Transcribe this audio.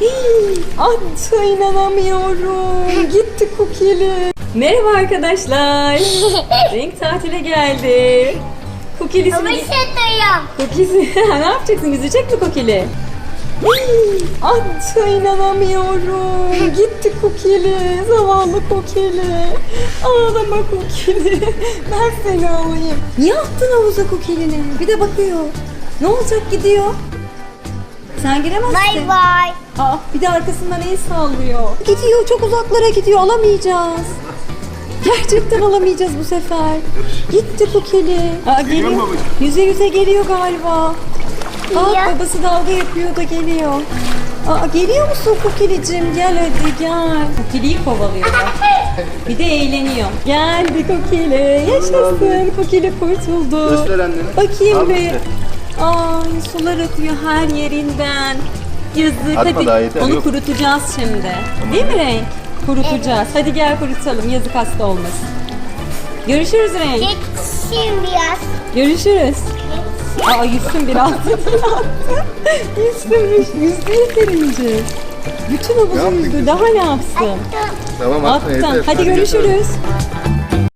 Hii, inanamıyorum. Gitti Kukili. Merhaba arkadaşlar. Renk tatile geldi. Kukilisini... Alıştırıyorum. Kukisi... ne yapacaksın? Yüzecek mi Kukili? Attı inanamıyorum. Gitti Kukili. Zavallı Kukili. Ağlama Kukili. Ben seni alayım. Niye attın havuza Kukili'ni? Bir de bakıyor. Ne olacak gidiyor? Sen giremezsin. Bay bay. Aa, bir de arkasından el sallıyor. Gidiyor çok uzaklara gidiyor alamayacağız. Gerçekten alamayacağız bu sefer. Gitti bu kedi. Aa, geliyor. Yüze yüze geliyor galiba. Geliyor. babası dalga yapıyor da geliyor. Aa, geliyor musun Kukilicim? Gel hadi gel. Kukiliyi kovalıyor. Bir de eğleniyor. Geldi Kukili. Yaşasın. Kukili kurtuldu. Göster annene. Bakayım Al bir. Ay sular akıyor her yerinden. Yazık. Atma Hadi daha yeter, onu yok. kurutacağız şimdi. Değil mi Renk? Kurutacağız. Hadi gel kurutalım. Yazık hasta olmasın. Görüşürüz Renk. Geçsin biraz. Görüşürüz. Aa yüzsün biraz. Yüzsünmüş. Yüzdü yeterince. Bütün havuzu yaptık yüzdü. biz? Daha ne yapsın? Tamam atma Attın. yeter. Hadi götür. görüşürüz.